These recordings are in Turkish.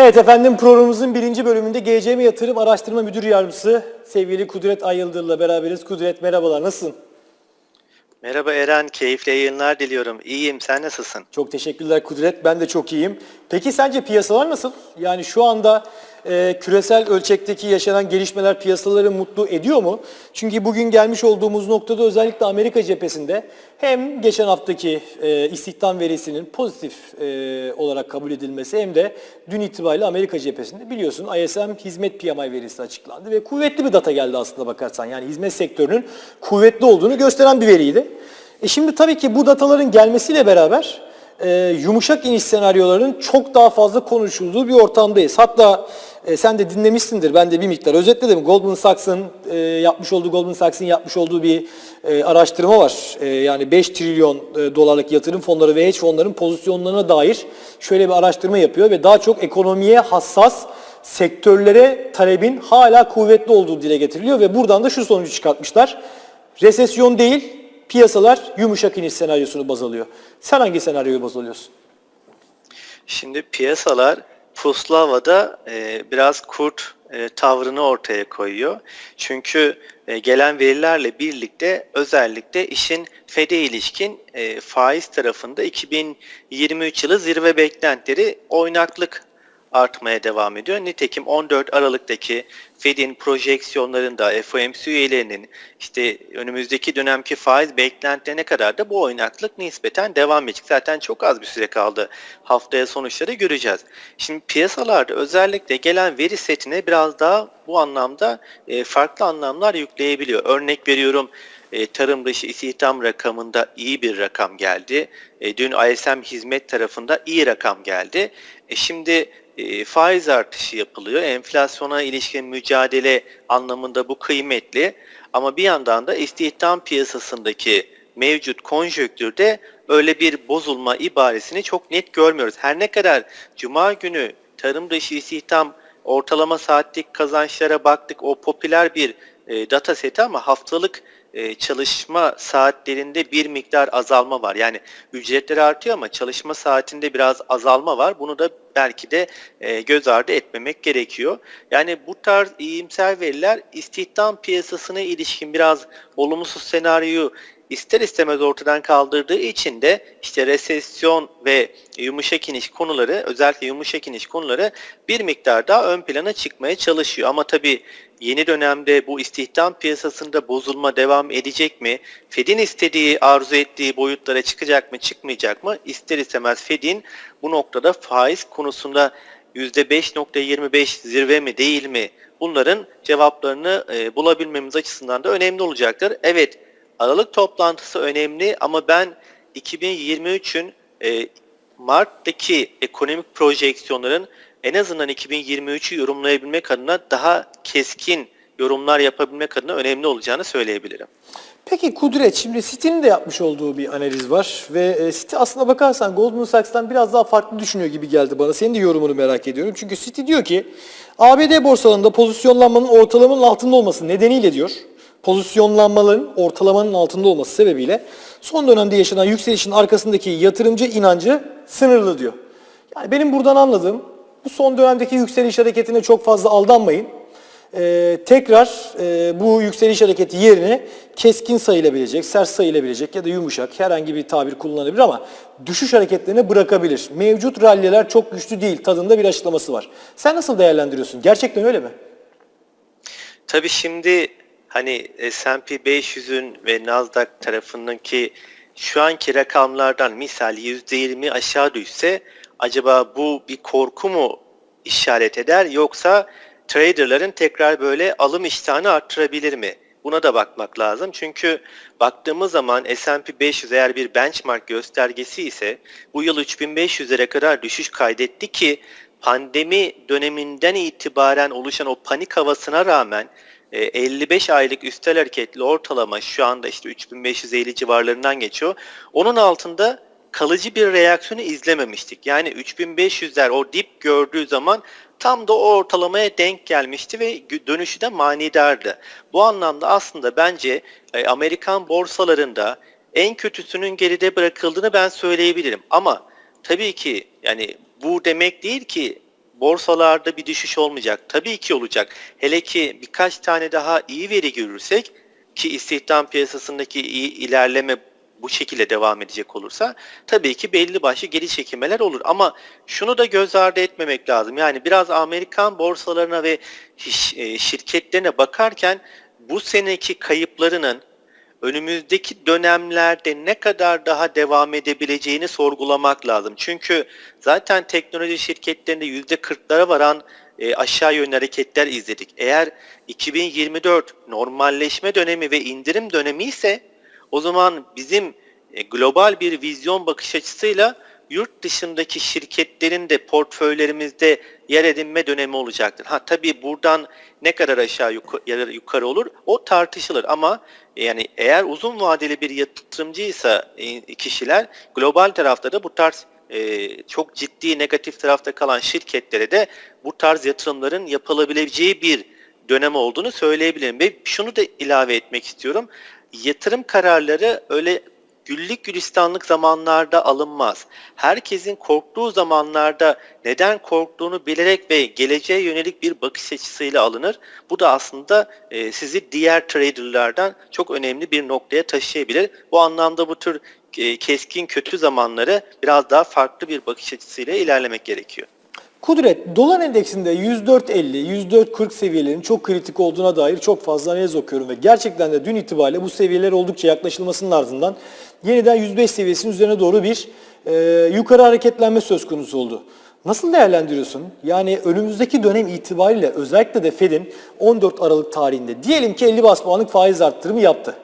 Evet efendim programımızın birinci bölümünde GCM Yatırım Araştırma Müdür Yardımcısı sevgili Kudret Ayıldır'la beraberiz. Kudret merhabalar nasılsın? Merhaba Eren, keyifli yayınlar diliyorum. İyiyim, sen nasılsın? Çok teşekkürler Kudret. Ben de çok iyiyim. Peki sence piyasalar nasıl? Yani şu anda e, küresel ölçekteki yaşanan gelişmeler piyasaları mutlu ediyor mu? Çünkü bugün gelmiş olduğumuz noktada özellikle Amerika cephesinde hem geçen haftaki e, istihdam verisinin pozitif e, olarak kabul edilmesi hem de dün itibariyle Amerika cephesinde biliyorsun ISM hizmet PMI verisi açıklandı ve kuvvetli bir data geldi aslında bakarsan. Yani hizmet sektörünün kuvvetli olduğunu gösteren bir veriydi. E şimdi tabii ki bu dataların gelmesiyle beraber e, yumuşak iniş senaryolarının çok daha fazla konuşulduğu bir ortamdayız. Hatta e, sen de dinlemişsindir, ben de bir miktar özetledim. Goldman Sachs'ın e, yapmış olduğu, Goldman Sachs'ın yapmış olduğu bir e, araştırma var. E, yani 5 trilyon e, dolarlık yatırım fonları ve hedge fonların pozisyonlarına dair şöyle bir araştırma yapıyor ve daha çok ekonomiye hassas sektörlere talebin hala kuvvetli olduğu dile getiriliyor ve buradan da şu sonucu çıkartmışlar. Resesyon değil, piyasalar yumuşak iniş senaryosunu baz alıyor. Sen hangi senaryoyu baz alıyorsun? Şimdi piyasalar puslu havada e, biraz kurt e, tavrını ortaya koyuyor. Çünkü e, gelen verilerle birlikte özellikle işin FED'e ilişkin e, faiz tarafında 2023 yılı zirve beklentileri oynaklık artmaya devam ediyor. Nitekim 14 Aralık'taki Fed'in projeksiyonlarında FOMC üyelerinin işte önümüzdeki dönemki faiz beklentilerine kadar da bu oynaklık nispeten devam edecek. Zaten çok az bir süre kaldı. Haftaya sonuçları göreceğiz. Şimdi piyasalarda özellikle gelen veri setine biraz daha bu anlamda e, farklı anlamlar yükleyebiliyor. Örnek veriyorum e, tarım dışı istihdam rakamında iyi bir rakam geldi. E, dün ISM hizmet tarafında iyi rakam geldi. Şimdi e, faiz artışı yapılıyor. Enflasyona ilişkin mücadele anlamında bu kıymetli. Ama bir yandan da istihdam piyasasındaki mevcut konjöktürde öyle bir bozulma ibaresini çok net görmüyoruz. Her ne kadar cuma günü tarım dışı istihdam ortalama saatlik kazançlara baktık. O popüler bir e, data seti ama haftalık e, çalışma saatlerinde bir miktar azalma var. Yani ücretleri artıyor ama çalışma saatinde biraz azalma var. Bunu da belki de e, göz ardı etmemek gerekiyor. Yani bu tarz iyimser veriler istihdam piyasasına ilişkin biraz olumsuz senaryoyu ister istemez ortadan kaldırdığı için de işte resesyon ve yumuşak iniş konuları özellikle yumuşak iniş konuları bir miktar daha ön plana çıkmaya çalışıyor. Ama tabii yeni dönemde bu istihdam piyasasında bozulma devam edecek mi? Fed'in istediği, arzu ettiği boyutlara çıkacak mı, çıkmayacak mı? İster istemez Fed'in bu noktada faiz konusunda %5.25 zirve mi değil mi? Bunların cevaplarını e, bulabilmemiz açısından da önemli olacaktır. Evet, Aralık toplantısı önemli ama ben 2023'ün e, Mart'taki ekonomik projeksiyonların en azından 2023'ü yorumlayabilmek adına daha keskin yorumlar yapabilmek adına önemli olacağını söyleyebilirim. Peki Kudret, şimdi City'nin de yapmış olduğu bir analiz var ve e, City aslına bakarsan Goldman Sachs'tan biraz daha farklı düşünüyor gibi geldi bana. Senin de yorumunu merak ediyorum. Çünkü City diyor ki ABD borsalarında pozisyonlanmanın ortalamanın altında olması nedeniyle diyor, pozisyonlanmaların ortalamanın altında olması sebebiyle son dönemde yaşanan yükselişin arkasındaki yatırımcı inancı sınırlı diyor. Yani benim buradan anladığım bu son dönemdeki yükseliş hareketine çok fazla aldanmayın. Ee, tekrar e, bu yükseliş hareketi yerine keskin sayılabilecek, sert sayılabilecek ya da yumuşak herhangi bir tabir kullanılabilir ama düşüş hareketlerini bırakabilir. Mevcut ralliler çok güçlü değil tadında bir açıklaması var. Sen nasıl değerlendiriyorsun? Gerçekten öyle mi? Tabii şimdi hani S&P 500'ün ve Nasdaq tarafındaki şu anki rakamlardan misal %20 aşağı düşse acaba bu bir korku mu işaret eder yoksa traderların tekrar böyle alım iştahını arttırabilir mi? Buna da bakmak lazım. Çünkü baktığımız zaman S&P 500 eğer bir benchmark göstergesi ise bu yıl 3500'lere kadar düşüş kaydetti ki pandemi döneminden itibaren oluşan o panik havasına rağmen 55 aylık üstel hareketli ortalama şu anda işte 3550 civarlarından geçiyor. Onun altında kalıcı bir reaksiyonu izlememiştik. Yani 3500'ler o dip gördüğü zaman tam da o ortalamaya denk gelmişti ve dönüşü de manidardı. Bu anlamda aslında bence e, Amerikan borsalarında en kötüsünün geride bırakıldığını ben söyleyebilirim. Ama tabii ki yani bu demek değil ki borsalarda bir düşüş olmayacak. Tabii ki olacak. Hele ki birkaç tane daha iyi veri görürsek ki istihdam piyasasındaki iyi ilerleme bu şekilde devam edecek olursa tabii ki belli başlı geri çekilmeler olur. Ama şunu da göz ardı etmemek lazım. Yani biraz Amerikan borsalarına ve e, şirketlerine bakarken bu seneki kayıplarının önümüzdeki dönemlerde ne kadar daha devam edebileceğini sorgulamak lazım. Çünkü zaten teknoloji şirketlerinde %40'lara varan e, aşağı yönlü hareketler izledik. Eğer 2024 normalleşme dönemi ve indirim dönemi ise o zaman bizim e, global bir vizyon bakış açısıyla yurt dışındaki şirketlerin de portföylerimizde yer edinme dönemi olacaktır. Ha tabii buradan ne kadar aşağı yukarı, yukarı olur o tartışılır ama yani eğer uzun vadeli bir yatırımcıysa e, kişiler global tarafta da bu tarz e, çok ciddi negatif tarafta kalan şirketlere de bu tarz yatırımların yapılabileceği bir dönem olduğunu söyleyebilirim. Ve şunu da ilave etmek istiyorum. Yatırım kararları öyle güllük gülistanlık zamanlarda alınmaz. Herkesin korktuğu zamanlarda neden korktuğunu bilerek ve geleceğe yönelik bir bakış açısıyla alınır. Bu da aslında e, sizi diğer traderlardan çok önemli bir noktaya taşıyabilir. Bu anlamda bu tür e, keskin kötü zamanları biraz daha farklı bir bakış açısıyla ilerlemek gerekiyor. Kudret, dolar endeksinde 104.50, 104.40 seviyelerinin çok kritik olduğuna dair çok fazla analiz okuyorum ve gerçekten de dün itibariyle bu seviyeler oldukça yaklaşılmasının ardından yeniden 105 seviyesinin üzerine doğru bir e, yukarı hareketlenme söz konusu oldu. Nasıl değerlendiriyorsun? Yani önümüzdeki dönem itibariyle özellikle de Fed'in 14 Aralık tarihinde diyelim ki 50 bas puanlık faiz arttırımı yaptı.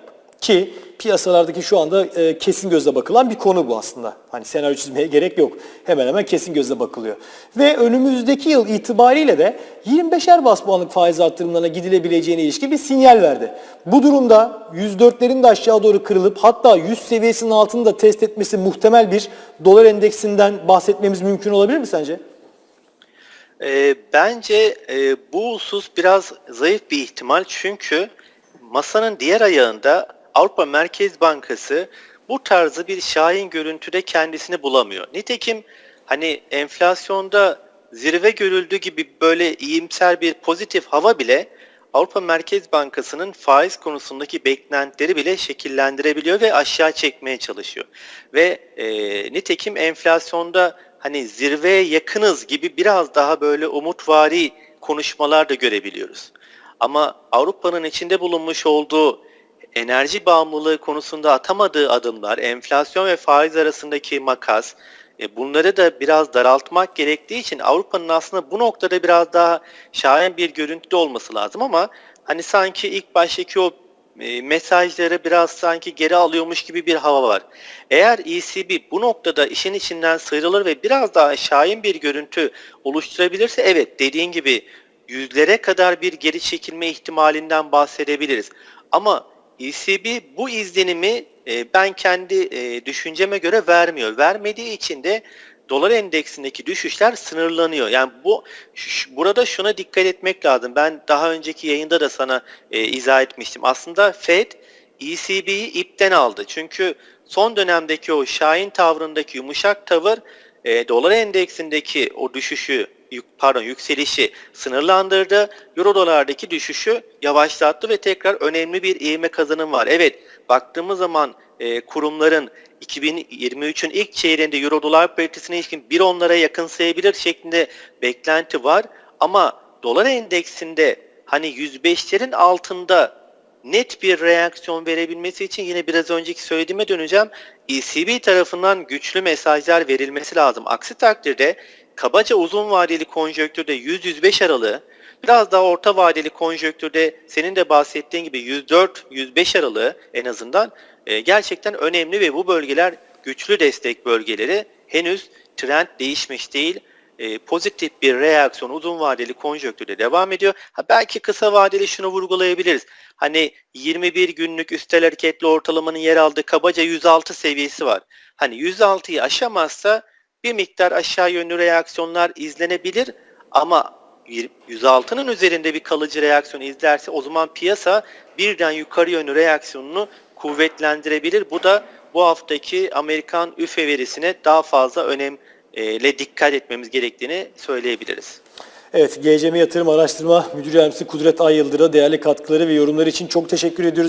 Ki piyasalardaki şu anda e, kesin gözle bakılan bir konu bu aslında. Hani senaryo çizmeye gerek yok. Hemen hemen kesin gözle bakılıyor. Ve önümüzdeki yıl itibariyle de 25'er bas puanlık faiz arttırımlarına gidilebileceğine ilişkin bir sinyal verdi. Bu durumda 104'lerin de aşağı doğru kırılıp hatta 100 seviyesinin altını da test etmesi muhtemel bir dolar endeksinden bahsetmemiz mümkün olabilir mi sence? E, bence e, bu husus biraz zayıf bir ihtimal çünkü masanın diğer ayağında Avrupa Merkez Bankası bu tarzı bir şahin görüntüde kendisini bulamıyor. Nitekim hani enflasyonda zirve görüldüğü gibi böyle iyimser bir pozitif hava bile Avrupa Merkez Bankası'nın faiz konusundaki beklentileri bile şekillendirebiliyor ve aşağı çekmeye çalışıyor. Ve e, nitekim enflasyonda hani zirveye yakınız gibi biraz daha böyle umutvari konuşmalar da görebiliyoruz. Ama Avrupa'nın içinde bulunmuş olduğu enerji bağımlılığı konusunda atamadığı adımlar, enflasyon ve faiz arasındaki makas, e, bunları da biraz daraltmak gerektiği için Avrupa'nın aslında bu noktada biraz daha şahin bir görüntüde olması lazım ama hani sanki ilk baştaki o e, mesajları biraz sanki geri alıyormuş gibi bir hava var. Eğer ECB bu noktada işin içinden sıyrılır ve biraz daha şahin bir görüntü oluşturabilirse evet dediğin gibi yüzlere kadar bir geri çekilme ihtimalinden bahsedebiliriz. Ama ECB bu izlenimi e, ben kendi e, düşünceme göre vermiyor. Vermediği için de dolar endeksindeki düşüşler sınırlanıyor. Yani bu burada şuna dikkat etmek lazım. Ben daha önceki yayında da sana e, izah etmiştim. Aslında Fed ECB'yi ipten aldı. Çünkü son dönemdeki o şahin tavrındaki yumuşak tavır dolar endeksindeki o düşüşü pardon yükselişi sınırlandırdı. Euro dolardaki düşüşü yavaşlattı ve tekrar önemli bir ivme kazanım var. Evet baktığımız zaman e, kurumların 2023'ün ilk çeyreğinde Euro dolar paritesine ilişkin bir onlara yakın sayabilir şeklinde beklenti var. Ama dolar endeksinde hani 105'lerin altında net bir reaksiyon verebilmesi için yine biraz önceki söylediğime döneceğim. ECB tarafından güçlü mesajlar verilmesi lazım. Aksi takdirde kabaca uzun vadeli konjonktürde 100-105 aralığı, biraz daha orta vadeli konjonktürde senin de bahsettiğin gibi 104-105 aralığı en azından e, gerçekten önemli ve bu bölgeler güçlü destek bölgeleri henüz trend değişmiş değil. E, pozitif bir reaksiyon uzun vadeli konjonktürde devam ediyor. Ha, belki kısa vadeli şunu vurgulayabiliriz. Hani 21 günlük üstel hareketli ortalamanın yer aldığı kabaca 106 seviyesi var. Hani 106'yı aşamazsa bir miktar aşağı yönlü reaksiyonlar izlenebilir ama 106'nın üzerinde bir kalıcı reaksiyon izlerse o zaman piyasa birden yukarı yönlü reaksiyonunu kuvvetlendirebilir. Bu da bu haftaki Amerikan üfe verisine daha fazla önemle dikkat etmemiz gerektiğini söyleyebiliriz. Evet, GCM Yatırım Araştırma Müdür Yardımcısı Kudret Ay Yıldır'a değerli katkıları ve yorumları için çok teşekkür ediyoruz.